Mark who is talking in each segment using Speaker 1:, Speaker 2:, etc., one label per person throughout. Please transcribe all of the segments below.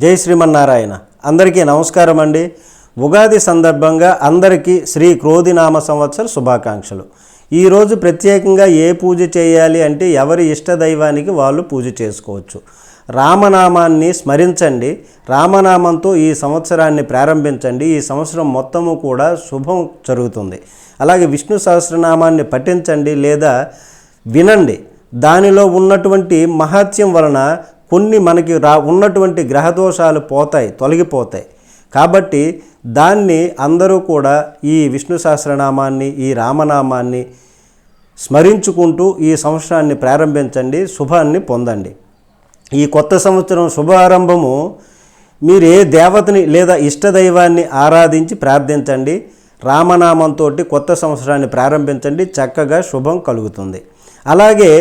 Speaker 1: జై శ్రీమన్నారాయణ. అందరికీ నమస్కారం అండి. ఉగాది సందర్భంగా అందరికీ శ్రీ క్రోధినామ సంవత్సర శుభాకాంక్షలు. ఈరోజు ప్రత్యేకంగా ఏ పూజ చేయాలి అంటే ఎవరి ఇష్ట దైవానికి వాళ్ళు పూజ చేసుకోవచ్చు. రామనామాన్ని స్మరించండి. రామనామంతో ఈ సంవత్సరాన్ని ప్రారంభించండి. ఈ సంవత్సరం మొత్తము కూడా శుభం జరుగుతుంది. అలాగే విష్ణు సహస్రనామాన్ని పఠించండి లేదా వినండి. దానిలో ఉన్నటువంటి మహత్యం వలన కొన్ని మనకి రా ఉన్నటువంటి గ్రహదోషాలు పోతాయి తొలగిపోతాయి. కాబట్టి దాన్ని అందరూ కూడా ఈ విష్ణు సహస్రనామాన్ని ఈ రామనామాన్ని స్మరించుకుంటూ ఈ సంవత్సరాన్ని ప్రారంభించండి శుభాన్ని పొందండి. ఈ కొత్త సంవత్సరం శుభారంభము మీరు ఏ దేవతని లేదా ఇష్టదైవాన్ని ఆరాధించి ప్రార్థించండి రామనామంతో కొత్త సంవత్సరాన్ని ప్రారంభించండి చక్కగా శుభం కలుగుతుంది. అలాగే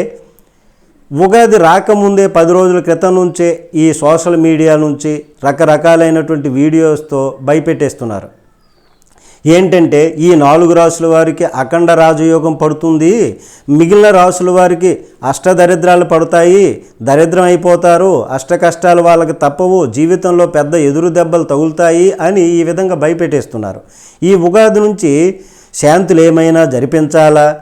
Speaker 1: ఉగాది రాకముందే పది రోజుల క్రితం నుంచే ఈ సోషల్ మీడియా నుంచి రకరకాలైనటువంటి వీడియోస్తో భయపెట్టేస్తున్నారు. ఏంటంటే ఈ నాలుగు రాసుల వారికి అఖండ రాజయోగం పడుతుంది. మిగిలిన రాసుల వారికి అష్టదరిద్రాలు పడతాయి. దరిద్రం అయిపోతారు. అష్ట కష్టాలు వాళ్ళకి తప్పవు. జీవితంలో పెద్ద ఎదురు దెబ్బలు తగులుతాయి అని ఈ విధంగా భయపెట్టేస్తున్నారు. ఈ ఉగాది నుంచి శాంతులు ఏమైనా జరిపించాలా?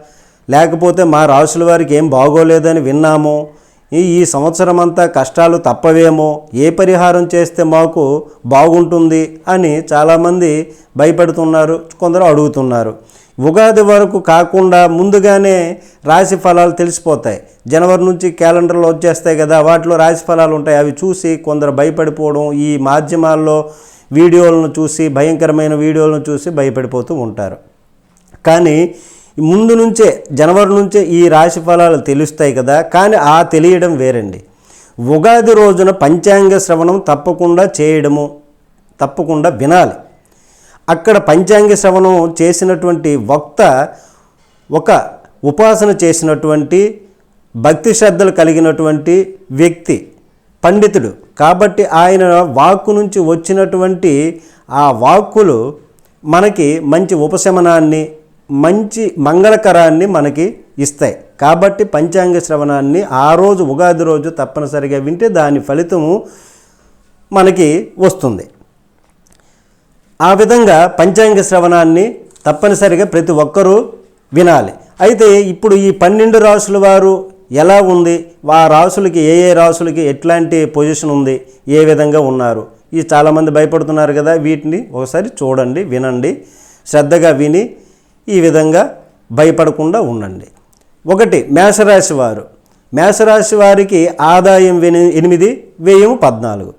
Speaker 1: లేకపోతే మా రాసుల వారికి ఏం బాగోలేదని విన్నాము? ఈ సంవత్సరం అంతా కష్టాలు తప్పవేమో? ఏ పరిహారం చేస్తే మాకు బాగుంటుంది? అని చాలామంది భయపడుతున్నారు కొందరు అడుగుతున్నారు. ఉగాది వరకు కాకుండా ముందుగానే రాశి ఫలాలు తెలిసిపోతాయి. జనవరి నుంచి క్యాలెండర్లు వచ్చేస్తాయి కదా వాటిలో రాశి ఫలాలు ఉంటాయి. అవి చూసి కొందరు భయపడిపోవడం ఈ మాధ్యమాల్లో వీడియోలను చూసి భయంకరమైన వీడియోలను చూసి భయపడిపోతూ ఉంటారు. కానీ ముందు నుంచే జనవరి నుంచే ఈ రాశి ఫలాలు తెలుస్తాయి కదా కానీ ఆ తెలియడం వేరండి. ఉగాది రోజున పంచాంగ శ్రవణం తప్పకుండా చేయడము తప్పకుండా వినాలి. అక్కడ పంచాంగ శ్రవణం చేసినటువంటి వక్త ఒక ఉపాసన చేసినటువంటి భక్తి శ్రద్ధలు కలిగినటువంటి వ్యక్తి పండితుడు. కాబట్టి ఆయన వాక్కు నుంచి వచ్చినటువంటి ఆ వాక్కులు మనకి మంచి ఉపశమనాన్ని మంచి మంగళకరాన్ని మనకి ఇస్తాయి. కాబట్టి పంచాంగ శ్రవణాన్ని ఆ రోజు ఉగాది రోజు తప్పనిసరిగా వింటే దాని ఫలితము మనకి వస్తుంది. ఆ విధంగా పంచాంగ శ్రవణాన్ని తప్పనిసరిగా ప్రతి ఒక్కరూ వినాలి. అయితే ఇప్పుడు ఈ పన్నెండు రాసుల వారు ఎలా ఉంది? ఆ రాసులకి ఏ ఏ రాసులకి ఎట్లాంటి పొజిషన్ ఉంది? ఏ విధంగా ఉన్నారు? ఈ చాలామంది భయపడుతున్నారు కదా వీటిని ఒకసారి చూడండి వినండి. శ్రద్ధగా విని ఈ విధంగా భయపడకుండా ఉండండి. ఒకటి మేషరాశి వారు. మేషరాశి వారికి ఆదాయం వెని- ఎనిమిది వ్యయం పద్నాలుగు.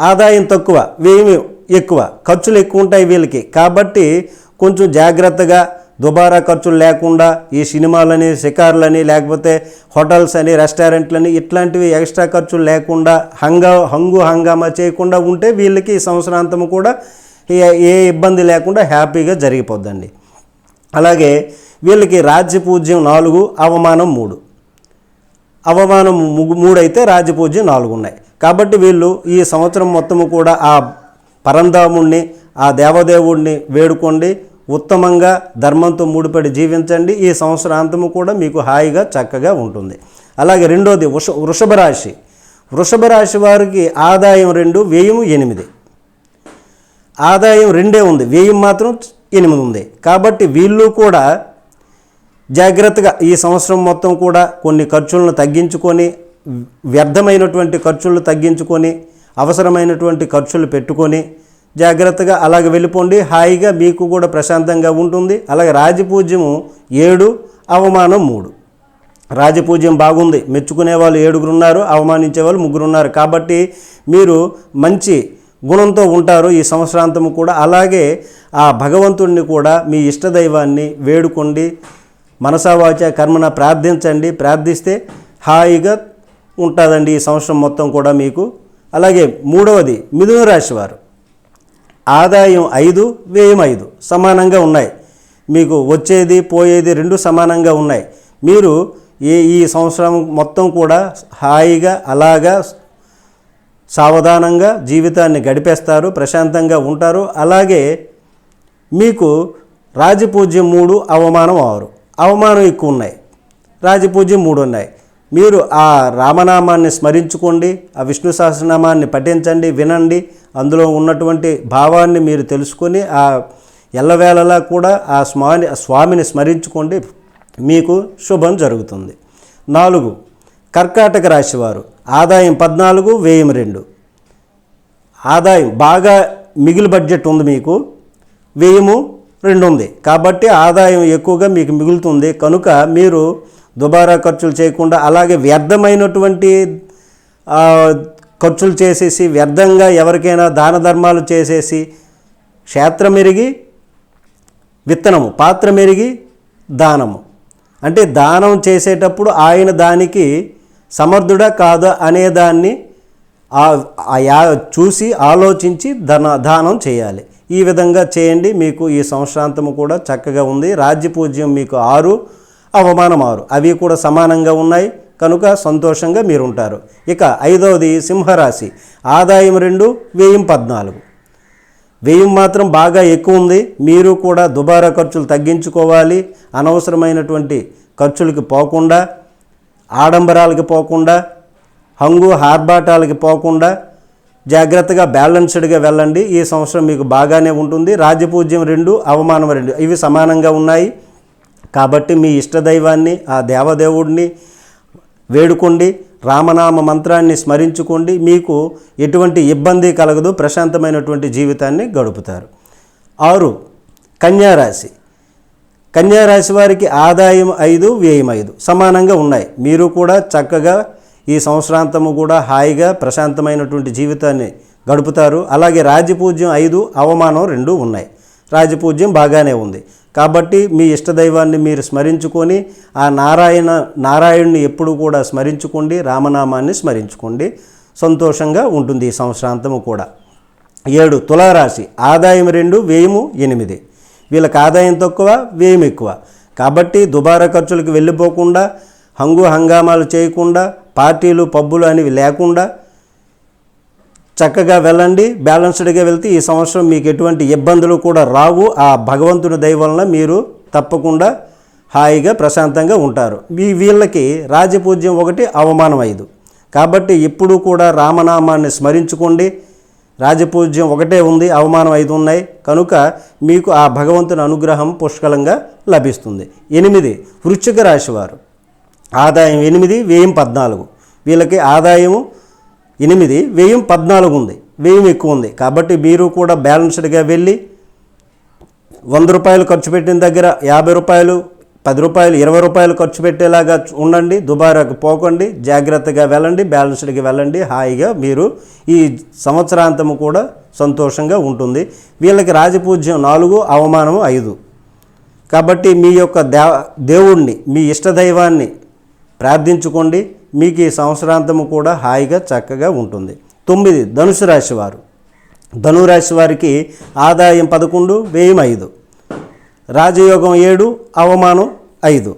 Speaker 1: ఆదాయం తక్కువ వ్యయం ఎక్కువ. ఖర్చులు ఎక్కువ ఉంటాయి వీళ్ళకి. కాబట్టి కొంచెం జాగ్రత్తగా దుబారా ఖర్చులు లేకుండా ఈ సినిమాలని షికార్లని లేకపోతే హోటల్స్ అని రెస్టారెంట్లని ఇట్లాంటివి ఎక్స్ట్రా ఖర్చులు లేకుండా హంగా హంగు హంగామా చేయకుండా ఉంటే వీళ్ళకి సంవత్సరాంతం కూడా ఏ- ఏ ఇబ్బంది లేకుండా హ్యాపీగా జరిగిపోద్దండి. అలాగే వీళ్ళకి రాజ్యపూజ్యం నాలుగు అవమానం మూడు. అవమానం ముగ్గు మూడు అయితే రాజ్యపూజ్యం నాలుగు ఉన్నాయి కాబట్టి వీళ్ళు ఈ సంవత్సరం మొత్తము కూడా ఆ పరంధాముణ్ణి ఆ దేవదేవుణ్ణి వేడుకోండి. ఉత్తమంగా ధర్మంతో ముడిపడి జీవించండి. ఈ సంవత్సరాంతము కూడా మీకు హాయిగా చక్కగా ఉంటుంది. అలాగే రెండోది వృష వృషభ రాశి. వృషభ రాశి వారికి ఆదాయం రెండు వ్యయం ఎనిమిది. ఆదాయం రెండే ఉంది. వ్యయం మాత్రం ఎనిమిది ఉంది. కాబట్టి వీళ్ళు కూడా జాగ్రత్తగా ఈ సంవత్సరం మొత్తం కూడా కొన్ని ఖర్చులను తగ్గించుకొని వ్యర్థమైనటువంటి ఖర్చులు తగ్గించుకొని అవసరమైనటువంటి ఖర్చులు పెట్టుకొని జాగ్రత్తగా అలాగ వెళ్ళిపోండి. హాయిగా మీకు కూడా ప్రశాంతంగా ఉంటుంది. అలాగే రాజపూజ్యము ఏడు అవమానం మూడు. రాజపూజ్యం బాగుంది. మెచ్చుకునే వాళ్ళు ఏడుగురు ఉన్నారు అవమానించే వాళ్ళు ముగ్గురు ఉన్నారు. కాబట్టి మీరు మంచి గుణంతో ఉంటారు ఈ సంవత్సరాంతము కూడా. అలాగే ఆ భగవంతుడిని కూడా మీ ఇష్టదైవాన్ని వేడుకోండి. మనసావాచ కర్మన ప్రార్థించండి. ప్రార్థిస్తే హాయిగా ఉంటుందండి ఈ సంవత్సరం మొత్తం కూడా మీకు. అలాగే మూడవది మిథున రాశి వారు ఆదాయం ఐదు వ్యయం ఐదు సమానంగా ఉన్నాయి. మీకు వచ్చేది పోయేది రెండు సమానంగా ఉన్నాయి. మీరు ఈ ఈ సంవత్సరం మొత్తం కూడా హాయిగా అలాగా సావధానంగా జీవితాన్ని గడిపేస్తారు ప్రశాంతంగా ఉంటారు. అలాగే మీకు రాజపూజ్యం మూడు అవమానం ఆరు. అవమానం ఎక్కువ ఉన్నాయి. రాజపూజ్యం మూడు ఉన్నాయి. మీరు ఆ రామనామాన్ని స్మరించుకోండి ఆ విష్ణు సహస్రనామాన్ని పఠించండి వినండి. అందులో ఉన్నటువంటి భావాన్ని మీరు తెలుసుకొని ఆ ఎల్లవేళలా కూడా ఆ స్వామి స్వామిని స్మరించుకోండి. మీకు శుభం జరుగుతుంది. నాలుగు కర్కాటక రాశివారు. ఆదాయం పద్నాలుగు వ్యయం రెండు. ఆదాయం బాగా మిగిలి బడ్జెట్ ఉంది మీకు వ్యయము రెండు ఉంది కాబట్టి ఆదాయం ఎక్కువగా మీకు మిగులుతుంది. కనుక మీరు దుబారా ఖర్చులు చేయకుండా అలాగే వ్యర్థమైనటువంటి ఖర్చులు చేసేసి వ్యర్థంగా ఎవరికైనా దాన ధర్మాలు చేసేసి క్షేత్రం మెరిగి విత్తనము పాత్ర మెరిగి దానము. అంటే దానం చేసేటప్పుడు ఆయన దానికి సమర్థుడా కాదా అనేదాన్ని దాన్ని ఆ యా- చూసి ఆలోచించి ధన దానం చేయాలి. ఈ విధంగా చేయండి. మీకు ఈ సంవత్సరాంతము కూడా చక్కగా ఉంది. రాజ్యపూజ్యం మీకు ఆరు అవమానం ఆరు. అవి కూడా సమానంగా ఉన్నాయి. కనుక సంతోషంగా మీరు ఉంటారు ఇక ఐదవది సింహరాశి. ఆదాయం రెండు వ్యయం పద్నాలుగు. వ్యయం మాత్రం బాగా ఎక్కువ ఉంది. మీరు కూడా దుబారా ఖర్చులు తగ్గించుకోవాలి. అనవసరమైనటువంటి ఖర్చులకి పోకుండా ఆడంబరాలకి పోకుండా హంగు హార్బాటాలకి పోకుండా జాగ్రత్తగా బ్యాలెన్స్డ్గా వెళ్ళండి. ఈ సంవత్సరం మీకు బాగానే ఉంటుంది. రాజపూజ్యం రెండు అవమానం రెండు. ఇవి సమానంగా ఉన్నాయి. కాబట్టి మీ ఇష్టదైవాన్ని ఆ దేవదేవుడిని వేడుకోండి. రామనామ మంత్రాన్ని స్మరించుకోండి. మీకు ఎటువంటి ఇబ్బంది కలగదు. ప్రశాంతమైనటువంటి జీవితాన్ని గడుపుతారు. ఆరు కన్యారాశి. కన్యారాశి వారికి ఆదాయం ఐదు వ్యయం ఐదు సమానంగా ఉన్నాయి. మీరు కూడా చక్కగా ఈ సంవత్సరాంతము కూడా హాయిగా ప్రశాంతమైనటువంటి జీవితాన్ని గడుపుతారు. అలాగే రాజపూజ్యం ఐదు అవమానం రెండు ఉన్నాయి. రాజపూజ్యం బాగానే ఉంది. కాబట్టి మీ ఇష్టదైవాన్ని మీరు స్మరించుకొని ఆ నారాయణ నారాయణుని ఎప్పుడు కూడా స్మరించుకోండి రామనామాన్ని స్మరించుకోండి. సంతోషంగా ఉంటుంది ఈ సంవత్సరాంతము కూడా. ఏడు తులారాశి ఆదాయం రెండు వ్యయము ఎనిమిది. వీళ్ళకి ఆదాయం తక్కువ వ్యయం ఎక్కువ. కాబట్టి దుబారా ఖర్చులకు వెళ్ళిపోకుండా హంగు హంగామాలు చేయకుండా పార్టీలు పబ్బులు అనేవి లేకుండా చక్కగా వెళ్ళండి బ్యాలెన్స్డ్గా వెళ్తే ఈ సంవత్సరం మీకు ఎటువంటి ఇబ్బందులు కూడా రావు. ఆ భగవంతుని దయ వలన మీరు తప్పకుండా హాయిగా ప్రశాంతంగా ఉంటారు. మీ వీళ్ళకి రాజపూజ్యం ఒకటి అవమానం ఐదు. కాబట్టి ఎప్పుడూ కూడా రామనామాన్ని స్మరించుకోండి. రాజపూజ్యం ఒకటే ఉంది అవమానం ఐదు ఉన్నాయి. కనుక మీకు ఆ భగవంతుని అనుగ్రహం పుష్కలంగా లభిస్తుంది. ఎనిమిది వృశ్చిక రాశివారు. ఆదాయం ఎనిమిది వ్యయం పద్నాలుగు. వీళ్ళకి ఆదాయము ఎనిమిది వ్యయం పద్నాలుగు ఉంది. వ్యయం ఎక్కువ ఉంది. కాబట్టి మీరు కూడా బ్యాలెన్స్డ్గా వెళ్ళి వంద రూపాయలు ఖర్చు పెట్టిన దగ్గర యాభై రూపాయలు పది రూపాయలు ఇరవై రూపాయలు ఖర్చు పెట్టేలాగా ఉండండి దుబారాకు పోకండి జాగ్రత్తగా వెళ్ళండి బ్యాలెన్స్డ్కి వెళ్ళండి హాయిగా మీరు ఈ సంవత్సరాంతము కూడా సంతోషంగా ఉంటుంది. వీళ్ళకి రాజపూజ్యం నాలుగు అవమానం ఐదు. కాబట్టి మీ యొక్క దే దేవుణ్ణి మీ ఇష్టదైవాన్ని ప్రార్థించుకోండి. మీకు ఈ సంవత్సరాంతము కూడా హాయిగా చక్కగా ఉంటుంది. తొమ్మిది ధనుసు రాశి వారు. ధనురాశి వారికి ఆదాయం పదకొండు వ్యయం ఐదు. రాజయోగం ఏడు అవమానం ఐదు.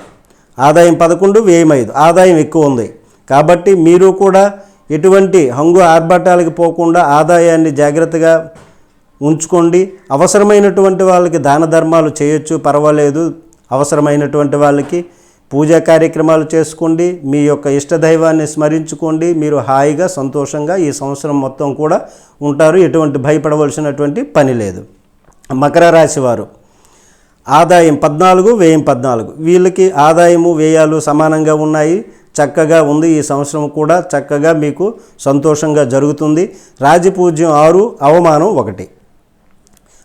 Speaker 1: ఆదాయం పదకొండు వ్యయం ఐదు. ఆదాయం ఎక్కువ ఉంది. కాబట్టి మీరు కూడా ఎటువంటి హంగు ఆర్భాటాలకు పోకుండా ఆదాయాన్ని జాగ్రత్తగా ఉంచుకోండి. అవసరమైనటువంటి వాళ్ళకి దాన ధర్మాలు చేయొచ్చు పర్వాలేదు. అవసరమైనటువంటి వాళ్ళకి పూజా కార్యక్రమాలు చేసుకోండి. మీ యొక్క ఇష్టదైవాన్ని స్మరించుకోండి. మీరు హాయిగా సంతోషంగా ఈ సంవత్సరం మొత్తం కూడా ఉంటారు. ఎటువంటి భయపడవలసినటువంటి పని లేదు. మకర రాశి వారు. ఆదాయం పద్నాలుగు వ్యయం పద్నాలుగు. వీళ్ళకి ఆదాయము వ్యయాలు సమానంగా ఉన్నాయి. చక్కగా ఉంది. ఈ సంవత్సరం కూడా చక్కగా మీకు సంతోషంగా జరుగుతుంది. రాజపూజ్యం ఆరు అవమానం ఒకటి.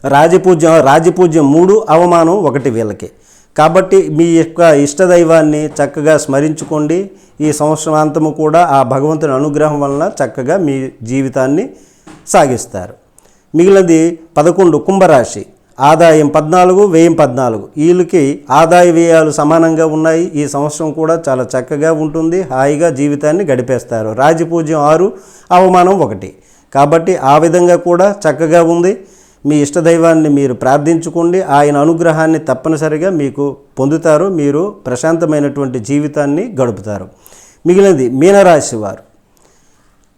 Speaker 1: రాజపూజ్యం రాజపూజ్యం మూడు అవమానం ఒకటి వీళ్ళకి. కాబట్టి మీ యొక్క ఇష్టదైవాన్ని చక్కగా స్మరించుకోండి. ఈ సంవత్సరాంతము కూడా ఆ భగవంతుని అనుగ్రహం వలన చక్కగా మీ జీవితాన్ని సాగిస్తారు. మిగిలినది పదకొండు కుంభరాశి. ఆదాయం పద్నాలుగు వ్యయం పద్నాలుగు. వీళ్ళకి ఆదాయ వ్యయాలు సమానంగా ఉన్నాయి. ఈ సంవత్సరం కూడా చాలా చక్కగా ఉంటుంది. హాయిగా జీవితాన్ని గడిపేస్తారు. రాజపూజ్యం ఆరు అవమానం ఒకటి. కాబట్టి ఆ విధంగా కూడా చక్కగా ఉంది. మీ ఇష్టదైవాన్ని మీరు ప్రార్థించుకోండి. ఆయన అనుగ్రహాన్ని తప్పనిసరిగా మీకు పొందుతారు. మీరు ప్రశాంతమైనటువంటి జీవితాన్ని గడుపుతారు. మిగిలినది మీనరాశి వారు.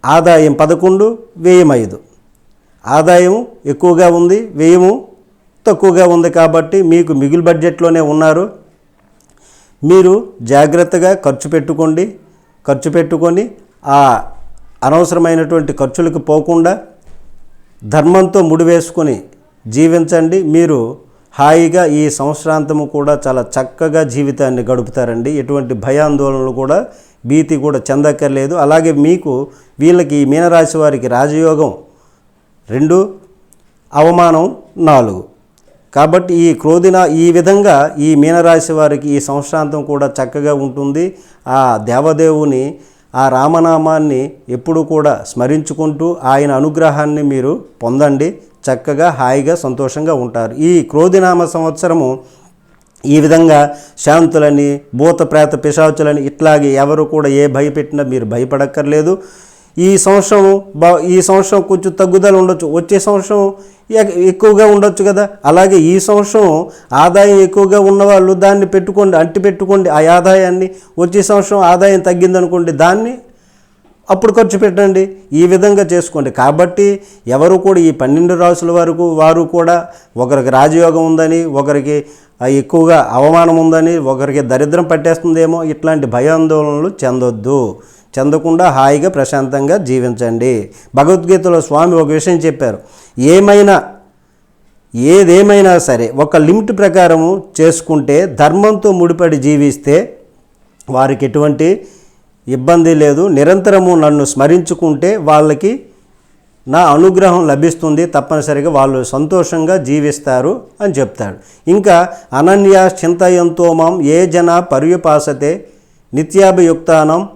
Speaker 1: ఆదాయం పదకొండు వ్యయం ఐదు. ఆదాయం ఎక్కువగా ఉంది. వ్యయము తక్కువగా ఉంది కాబట్టి మీకు మిగులు బడ్జెట్లోనే ఉన్నారు. మీరు జాగ్రత్తగా ఖర్చు పెట్టుకోండి. ఖర్చు పెట్టుకొని ఆ అనవసరమైనటువంటి ఖర్చులకు పోకుండా ధర్మంతో ముడివేసుకొని జీవించండి. మీరు హాయిగా ఈ సంవత్సరాంతము కూడా చాలా చక్కగా జీవితాన్ని గడుపుతారండి. ఎటువంటి భయాందోళనలు కూడా భీతి కూడా చెందక్కర్లేదు. అలాగే మీకు వీళ్ళకి ఈ మీనరాశి వారికి రాజయోగం రెండు అవమానం నాలుగు. కాబట్టి ఈ క్రోధిన ఈ విధంగా ఈ మీనరాశి వారికి ఈ సంవత్సరాంతం కూడా చక్కగా ఉంటుంది. ఆ దేవదేవుని ఆ రామనామాన్ని ఎప్పుడు కూడా స్మరించుకుంటూ ఆయన అనుగ్రహాన్ని మీరు పొందండి. చక్కగా హాయిగా సంతోషంగా ఉంటారు. ఈ క్రోధినామ సంవత్సరము ఈ విధంగా శాంతులని భూత ప్రేత పిశాచులని ఇట్లాగే ఎవరు కూడా ఏ భయపెట్టినా మీరు భయపడక్కర్లేదు. ఈ సంవత్సరం బా ఈ సంవత్సరం కొంచెం తగ్గుదల ఉండొచ్చు. వచ్చే సంవత్సరం ఎక్కువగా ఉండొచ్చు కదా. అలాగే ఈ సంవత్సరం ఆదాయం ఎక్కువగా ఉన్నవాళ్ళు దాన్ని పెట్టుకోండి అంటి పెట్టుకోండి ఆ ఆదాయాన్ని వచ్చే సంవత్సరం ఆదాయం తగ్గిందనుకోండి దాన్ని అప్పుడు ఖర్చు పెట్టండి. ఈ విధంగా చేసుకోండి. కాబట్టి ఎవరు కూడా ఈ పన్నెండు రాసుల వరకు వారు కూడా ఒకరికి రాజయోగం ఉందని ఒకరికి ఎక్కువగా అవమానం ఉందని ఒకరికి దరిద్రం పట్టేస్తుందేమో ఇట్లాంటి భయాందోళనలు చెందొద్దు. చెందకుండా హాయిగా ప్రశాంతంగా జీవించండి. భగవద్గీతలో స్వామి ఒక విషయం చెప్పారు. ఏమైనా ఏదేమైనా సరే ఒక లిమిట్ ప్రకారము చేసుకుంటే ధర్మంతో ముడిపడి జీవిస్తే వారికి ఎటువంటి ఇబ్బంది లేదు. నిరంతరము నన్ను స్మరించుకుంటే వాళ్ళకి నా అనుగ్రహం లభిస్తుంది తప్పనిసరిగా వాళ్ళు సంతోషంగా జీవిస్తారు అని చెప్తాడు. ఇంకా అనన్య చింతయంతో మాం ఏ జన పర్యుపాసతే నిత్యాభియుక్తానం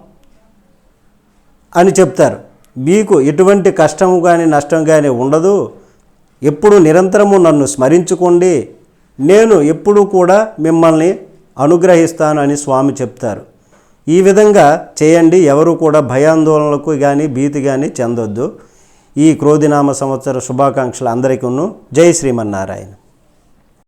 Speaker 1: అని చెప్తారు. మీకు ఎటువంటి కష్టం కానీ నష్టం కానీ ఉండదు. ఎప్పుడు నిరంతరము నన్ను స్మరించుకోండి. నేను ఎప్పుడూ కూడా మిమ్మల్ని అనుగ్రహిస్తాను అని స్వామి చెప్తారు. ఈ విధంగా చేయండి. ఎవరు కూడా భయాందోళనలకు కానీ భీతి కానీ చెందొద్దు. ఈ క్రోధినామ సంవత్సర శుభాకాంక్షలు అందరికీ జై శ్రీమన్నారాయణ.